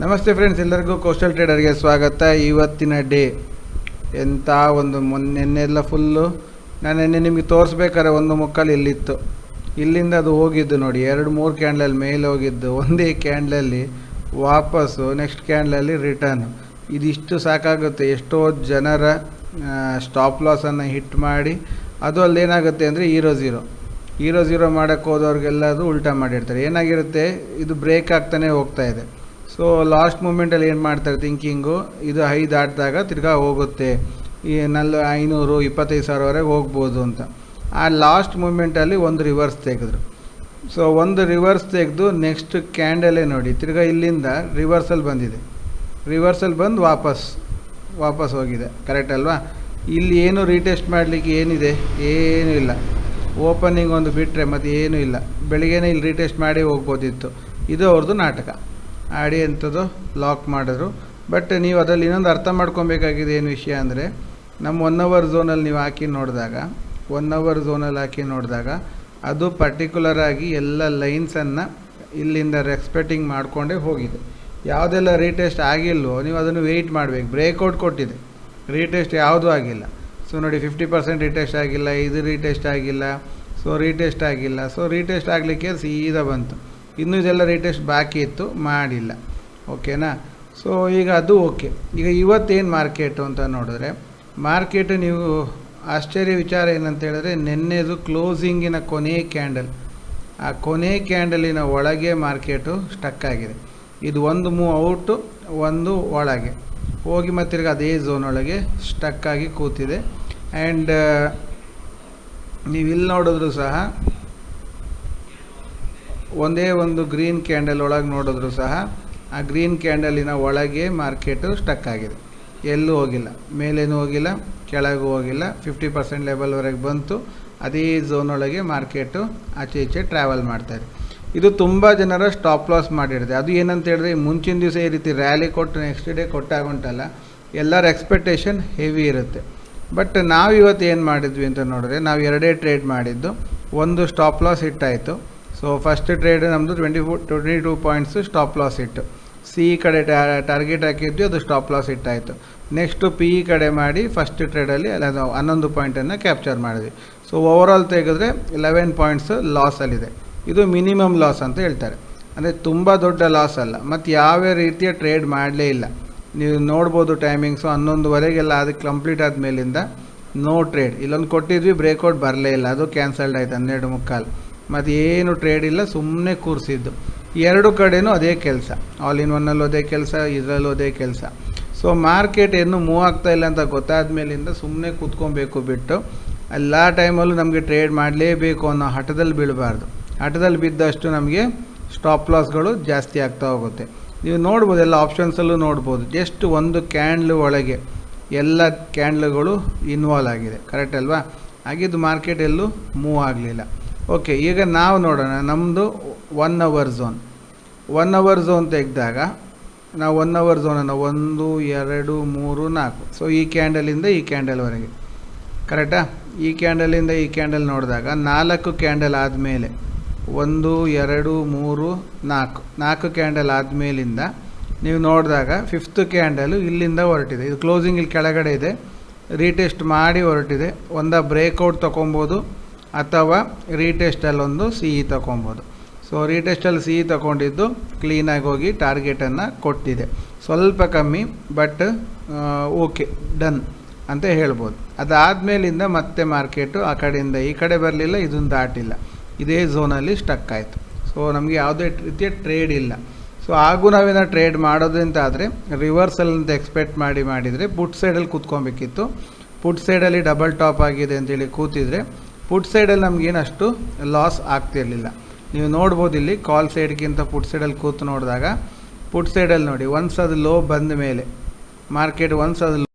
ನಮಸ್ತೆ ಫ್ರೆಂಡ್ಸ್ ಎಲ್ಲರಿಗೂ ಕೋಸ್ಟಲ್ ಟ್ರೇಡರ್ಗೆ ಸ್ವಾಗತ. ಇವತ್ತಿನ ಡೇ ಎಂಥ ಒಂದು ಮೊನ್ನೆ ಎಲ್ಲ ಫುಲ್ಲು ನಾನು ನಿನ್ನೆ ನಿಮಗೆ ತೋರಿಸ್ಬೇಕಾದ್ರೆ ಒಂದು ಮುಕ್ಕಾಲು ಇಲ್ಲಿತ್ತು. ಇಲ್ಲಿಂದ ಅದು ಹೋಗಿದ್ದು ನೋಡಿ, ಎರಡು ಮೂರು ಕ್ಯಾಂಡ್ಲಲ್ಲಿ ಮೇಲೆ ಹೋಗಿದ್ದು. ಒಂದೇ ಕ್ಯಾಂಡ್ಲಲ್ಲಿ ವಾಪಸ್ಸು ನೆಕ್ಸ್ಟ್ ಕ್ಯಾಂಡ್ಲಲ್ಲಿ ರಿಟರ್ನ್ ಇದಿಷ್ಟು ಸಾಕಾಗುತ್ತೆ. ಎಷ್ಟೋ ಜನರ ಸ್ಟಾಪ್ ಲಾಸನ್ನು ಹಿಟ್ ಮಾಡಿ, ಅದು ಅಲ್ಲಿ ಏನಾಗುತ್ತೆ ಅಂದರೆ ಈರೋ ಝೀರೋ ಈರೋ ಝೀರೋ ಮಾಡೋಕ್ಕೆ ಹೋದವ್ರಿಗೆಲ್ಲ ಅದು ಉಲ್ಟಾ ಮಾಡಿರ್ತಾರೆ. ಏನಾಗಿರುತ್ತೆ? ಇದು ಬ್ರೇಕ್ ಆಗ್ತಾನೆ ಹೋಗ್ತಾ ಇದೆ. ಸೊ ಲಾಸ್ಟ್ ಮೂಮೆಂಟಲ್ಲಿ ಏನು ಮಾಡ್ತಾರೆ ಥಿಂಕಿಂಗು ಇದು ಹೈ ದಾಟಿದಾಗ ತಿರ್ಗಾ ಹೋಗುತ್ತೆ. ಈ ನಲ್ಲ, ಐನೂರು, ಇಪ್ಪತ್ತೈದು ಸಾವಿರವರೆಗೆ ಹೋಗ್ಬೋದು ಅಂತ. ಆ ಲಾಸ್ಟ್ ಮೂಮೆಂಟಲ್ಲಿ ಒಂದು ರಿವರ್ಸ್ ತೆಗೆದ್ರು. ಸೊ ಒಂದು ರಿವರ್ಸ್ ತೆಗೆದು ನೆಕ್ಸ್ಟ್ ಕ್ಯಾಂಡಲೇ ನೋಡಿ. ತಿರ್ಗಾ ಇಲ್ಲಿಂದ ರಿವರ್ಸಲ್ಲಿ ಬಂದಿದೆ. ರಿವರ್ಸಲ್ಲಿ ಬಂದು ವಾಪಸ್ ವಾಪಸ್ ಹೋಗಿದೆ. ಕರೆಕ್ಟ್ ಅಲ್ವಾ? ಇಲ್ಲಿ ಏನು ರೀಟೆಸ್ಟ್ ಮಾಡಲಿಕ್ಕೆ ಏನಿದೆ? ಏನೂ ಇಲ್ಲ. ಓಪನಿಂಗ್ ಒಂದು ಬಿಟ್ಟರೆ ಮತ್ತು ಏನೂ ಇಲ್ಲ. ಬೆಳಿಗ್ಗೆನೇ ಇಲ್ಲಿ ರೀಟೆಸ್ಟ್ ಮಾಡಿ ಹೋಗ್ಬೋದಿತ್ತು. ಇದು ಅವ್ರದ್ದು ನಾಟಕ. ಆಡಿ ಅಂಥದ್ದು ಲಾಕ್ ಮಾಡಿದ್ರು. ಬಟ್ ನೀವು ಅದರಲ್ಲಿ ಇನ್ನೊಂದು ಅರ್ಥ ಮಾಡ್ಕೊಬೇಕಾಗಿದೆ ಏನು ವಿಷಯ ಅಂದರೆ, ನಮ್ಮ ಒನ್ ಅವರ್ ಝೋನಲ್ಲಿ ನೀವು ಹಾಕಿ ನೋಡಿದಾಗ ಒನ್ ಅವರ್ ಝೋನಲ್ಲಿ ಹಾಕಿ ನೋಡಿದಾಗ, ಅದು ಪರ್ಟಿಕ್ಯುಲರ್ ಆಗಿ ಎಲ್ಲ ಲೈನ್ಸನ್ನು ಇಲ್ಲಿಂದ ರೆಕ್ಸ್ಪೆಕ್ಟಿಂಗ್ ಮಾಡಿಕೊಂಡೇ ಹೋಗಿದೆ. ಯಾವುದೆಲ್ಲ ರೀಟೆಸ್ಟ್ ಆಗಿಲ್ವೋ, ನೀವು ಅದನ್ನು ವೆಯ್ಟ್ ಮಾಡಬೇಕು. ಬ್ರೇಕ್ಔಟ್ ಕೊಟ್ಟಿದೆ. ರೀಟೆಸ್ಟ್ ಯಾವುದೂ ಆಗಿಲ್ಲ. ಸೊ ನೋಡಿ ಫಿಫ್ಟಿ ಪರ್ಸೆಂಟ್ ರೀಟೆಸ್ಟ್ ಆಗಿಲ್ಲ ಇದು ರೀಟೆಸ್ಟ್ ಆಗಿಲ್ಲ ಸೊ ರೀಟೆಸ್ಟ್ ಆಗಿಲ್ಲ. ಸೊ ರೀಟೆಸ್ಟ್ ಆಗಲಿಕ್ಕೆ ಸೀದಾ ಬಂತು. ಇನ್ನೂ ಇದೆಲ್ಲ ರೀಟೆಸ್ಟ್ ಬಾಕಿ ಇತ್ತು ಮಾಡಿಲ್ಲ. ಓಕೆನಾ ಸೊ ಈಗ ಅದು ಓಕೆ ಈಗ ಇವತ್ತೇನು ಮಾರ್ಕೆಟು ಅಂತ ನೋಡಿದ್ರೆ ಮಾರ್ಕೆಟ್ ನೀವು ಆಶ್ಚರ್ಯ ವಿಚಾರ ಏನಂತ ಹೇಳಿದ್ರೆ, ನಿನ್ನೆದು ಕ್ಲೋಸಿಂಗಿನ ಕೊನೆ ಕ್ಯಾಂಡಲ್ ಆ ಕೊನೆ ಕ್ಯಾಂಡಲಿನ ಒಳಗೆ ಮಾರ್ಕೆಟು ಸ್ಟಕ್ ಆಗಿದೆ. ಇದು ಒಂದು ಮೂವ್ ಔಟು ಒಂದು ಒಳಗೆ. ಹೋಗಿ ಮತ್ತೆ ತಿರ್ಗಿ ಅದೇ ಝೋನ್ ಒಳಗೆ ಸ್ಟಕ್ ಆಗಿ ಕೂತಿದೆ. ಆ್ಯಂಡ್ ನೀವು ಇಲ್ಲಿ ನೋಡಿದ್ರು ಸಹ ಒಂದೇ ಒಂದು ಗ್ರೀನ್ ಕ್ಯಾಂಡಲ್ ಒಳಗೆ ನೋಡಿದ್ರು ಸಹ, ಆ ಗ್ರೀನ್ ಕ್ಯಾಂಡಲಿನ ಒಳಗೆ ಮಾರ್ಕೆಟು ಸ್ಟಕ್ ಆಗಿದೆ. ಎಲ್ಲೂ ಹೋಗಿಲ್ಲ. ಮೇಲೇನೂ ಹೋಗಿಲ್ಲ, ಕೆಳಗೂ ಹೋಗಿಲ್ಲ. ಫಿಫ್ಟಿ ಪರ್ಸೆಂಟ್ ಲೆವೆಲ್ವರೆಗೆ ಬಂತು. ಅದೇ ಝೋನ್ ಒಳಗೆ ಮಾರ್ಕೆಟು ಆಚೆ ಈಚೆ ಟ್ರಾವೆಲ್ ಮಾಡ್ತಾಯಿದೆ ಇದು. ತುಂಬ ಜನರ ಸ್ಟಾಪ್ ಲಾಸ್ ಮಾಡಿಡಿದೆ ಅದು ಏನಂತ ಹೇಳಿದ್ರೆ ಮುಂಚಿನ ದಿವಸ ಈ ರೀತಿ ರ್ಯಾಲಿ ಕೊಟ್ಟು ನೆಕ್ಸ್ಟ್ ಡೇ ಕೊಟ್ಟಾಗುಂಟಲ್ಲ, ಎಲ್ಲರ ಎಕ್ಸ್ಪೆಕ್ಟೇಷನ್ ಹೆವಿ ಇರುತ್ತೆ. ಬಟ್ ನಾವು ಇವತ್ತು ಏನು ಮಾಡಿದ್ವಿ ಅಂತ ನೋಡಿದ್ರೆ, ನಾವು ಎರಡೇ ಟ್ರೇಡ್ ಮಾಡಿದ್ದು. ಒಂದು ಸ್ಟಾಪ್ ಲಾಸ್ ಹಿಟ್ಟಾಯಿತು ಸೊ ಫಸ್ಟ್ ಟ್ರೇಡ್ ನಮ್ಮದು twenty four twenty two points stop loss ಇಟ್ಟು ಸಿ ಈ ಕಡೆ ಟಾರ್ಗೆಟ್ ಹಾಕಿದ್ವಿ, ಅದು ಸ್ಟಾಪ್ ಲಾಸ್ ಇಟ್ಟಾಯಿತು ನೆಕ್ಸ್ಟು ಪಿ ಇ ಕಡೆ ಮಾಡಿ ಫಸ್ಟ್ ಟ್ರೇಡಲ್ಲಿ ಅದು ಹನ್ನೊಂದು ಪಾಯಿಂಟನ್ನು ಕ್ಯಾಪ್ಚರ್ ಮಾಡಿದ್ವಿ. ಸೊ ಓವರಾಲ್ ತೆಗೆದ್ರೆ ಲೆವೆನ್ ಪಾಯಿಂಟ್ಸ್ ಲಾಸಲ್ಲಿದೆ ಇದು ಮಿನಿಮಮ್ ಲಾಸ್ ಅಂತ ಹೇಳ್ತಾರೆ. ಅಂದರೆ ತುಂಬ ದೊಡ್ಡ ಲಾಸ್ ಅಲ್ಲ. ಮತ್ತು ಯಾವ ರೀತಿಯ ಟ್ರೇಡ್ ಮಾಡಲೇ ಇಲ್ಲ. ನೀವು ನೋಡ್ಬೋದು ಟೈಮಿಂಗ್ಸು ಹನ್ನೊಂದುವರೆಗೆಲ್ಲ ಅದಕ್ಕೆ ಕಂಪ್ಲೀಟ್ ಆದಮೇಲಿಂದ ನೋ ಟ್ರೇಡ್ ಇಲ್ಲೊಂದು ಕೊಟ್ಟಿದ್ವಿ ಬ್ರೇಕೌಟ್ ಬರಲೇ ಇಲ್ಲ. ಅದು ಕ್ಯಾನ್ಸಲ್ಡ್ ಆಯ್ತು, ಹನ್ನೆರಡು ಮುಕ್ಕಾಲು. ಮತ್ತು ಏನು ಟ್ರೇಡ್ ಇಲ್ಲ ಸುಮ್ಮನೆ ಕೂರಿಸಿದ್ದು. ಎರಡು ಕಡೆಯೂ ಅದೇ ಕೆಲಸ. ಆಲ್ ಇನ್ ಒನ್ನಲ್ಲೂ ಅದೇ ಕೆಲಸ, ಇದರಲ್ಲೂ ಅದೇ ಕೆಲಸ. ಸೊ ಮಾರ್ಕೆಟ್ ಏನು ಮೂವ್ ಆಗ್ತಾ ಇಲ್ಲ ಅಂತ ಗೊತ್ತಾದ ಮೇಲಿಂದ ಸುಮ್ಮನೆ ಕೂತ್ಕೊಬೇಕು ಬಿಟ್ಟು, ಎಲ್ಲ ಟೈಮಲ್ಲೂ ನಮಗೆ ಟ್ರೇಡ್ ಮಾಡಲೇಬೇಕು ಅನ್ನೋ ಹಠದಲ್ಲಿ ಬೀಳಬಾರ್ದು. ಹಠದಲ್ಲಿ ಬಿದ್ದಷ್ಟು ನಮಗೆ ಸ್ಟಾಪ್ ಲಾಸ್ಗಳು ಜಾಸ್ತಿ ಆಗ್ತಾ ಹೋಗುತ್ತೆ. ನೀವು ನೋಡ್ಬೋದು, ಎಲ್ಲ ಆಪ್ಷನ್ಸಲ್ಲೂ ನೋಡ್ಬೋದು. ಜಸ್ಟ್ ಒಂದು ಕ್ಯಾಂಡ್ಲ್ ಒಳಗೆ ಎಲ್ಲ ಕ್ಯಾಂಡ್ಲ್ಗಳು ಇನ್ವಾಲ್ವ್ ಆಗಿದೆ. ಕರೆಕ್ಟ್ ಅಲ್ವಾ? ಹಾಗಿದ್ದು ಮಾರ್ಕೆಟ್ ಎಲ್ಲೂ ಮೂವ್ ಆಗಲಿಲ್ಲ. ಓಕೆ ಈಗ ನಾವು ನೋಡೋಣ ನಮ್ಮದು one hour zone one hour zone ತೆಗೆದಾಗ, ನಾವು ಒನ್ ಅವರ್ ಝೋನನ್ನು ಒಂದು, ಎರಡು, ಮೂರು, ನಾಲ್ಕು. ಸೊ ಈ ಕ್ಯಾಂಡಲಿಂದ ಈ ಕ್ಯಾಂಡಲ್ವರೆಗೆ ಕರೆಕ್ಟಾ ಈ ಕ್ಯಾಂಡಲಿಂದ ಈ ಕ್ಯಾಂಡಲ್ ನೋಡಿದಾಗ, ನಾಲ್ಕು ಕ್ಯಾಂಡಲ್ ಆದಮೇಲೆ ಒಂದು, ಎರಡು, ಮೂರು, ನಾಲ್ಕು. ನಾಲ್ಕು ಕ್ಯಾಂಡಲ್ ಆದಮೇಲಿಂದ ನೀವು ನೋಡಿದಾಗ ಫಿಫ್ತ್ ಕ್ಯಾಂಡಲು ಇಲ್ಲಿಂದ ಹೊರಟಿದೆ. ಇದು ಕ್ಲೋಸಿಂಗ್ ಇಲ್ಲಿ ಕೆಳಗಡೆ ಇದೆ. ರೀಟೆಸ್ಟ್ ಮಾಡಿ ಹೊರಟಿದೆ. ಒಂದ ಬ್ರೇಕ್ಔಟ್ ತೊಗೊಬೋದು ಅಥವಾ ರೀಟೆಸ್ಟಲ್ಲೊಂದು ಸಿ ಇ ತೊಗೊಬೋದು ಸೊ ರೀಟೆಸ್ಟಲ್ಲಿ ಸಿ ಇ ತೊಗೊಂಡಿದ್ದು ಕ್ಲೀನಾಗಿ ಹೋಗಿ ಟಾರ್ಗೆಟನ್ನು ಕೊಟ್ಟಿದೆ. ಸ್ವಲ್ಪ ಕಮ್ಮಿ ಬಟ್ ಓಕೆ ಡನ್ ಅಂತ ಹೇಳ್ಬೋದು. ಅದಾದಮೇಲಿಂದ ಮತ್ತೆ ಮಾರ್ಕೆಟು ಆ ಕಡೆಯಿಂದ ಈ ಕಡೆ ಬರಲಿಲ್ಲ, ಇದನ್ನು ದಾಟಿಲ್ಲ. ಇದೇ ಝೋನಲ್ಲಿ ಸ್ಟಕ್ ಆಯಿತು. ಸೊ ನಮಗೆ ಯಾವುದೇ ರೀತಿಯ ಟ್ರೇಡ್ ಇಲ್ಲ. ಸೊ ಹಾಗೂ ನಾವೇನು ಟ್ರೇಡ್ ಮಾಡೋದು ಅಂತ ಆದರೆ ರಿವರ್ಸಲ್ ಅಂತ ಎಕ್ಸ್ಪೆಕ್ಟ್ ಮಾಡಿ ಮಾಡಿದರೆ ಪುಟ್ ಸೈಡಲ್ಲಿ ಕೂತ್ಕೊಬೇಕಿತ್ತು. ಪುಟ್ ಸೈಡಲ್ಲಿ ಡಬಲ್ ಟಾಪ್ ಆಗಿದೆ ಅಂತೇಳಿ ಕೂತಿದ್ರೆ ಪುಟ್ ಸೈಡಲ್ಲಿ ನಮಗೇನು ಅಷ್ಟು ಲಾಸ್ ಆಗ್ತಿರಲಿಲ್ಲ ನೀವು ನೋಡ್ಬೋದು ಇಲ್ಲಿ ಕಾಲ್ ಸೈಡ್ಗಿಂತ ಪುಟ್ ಸೈಡಲ್ಲಿ ಕೂತು ನೋಡಿದಾಗ, ಪುಟ್ ಸೈಡಲ್ಲಿ ನೋಡಿ ಒನ್ಸ್ ಅದು ಲೋ ಬಂದ ಮೇಲೆ ಮಾರ್ಕೆಟ್ ಒನ್ಸ್ ಅದು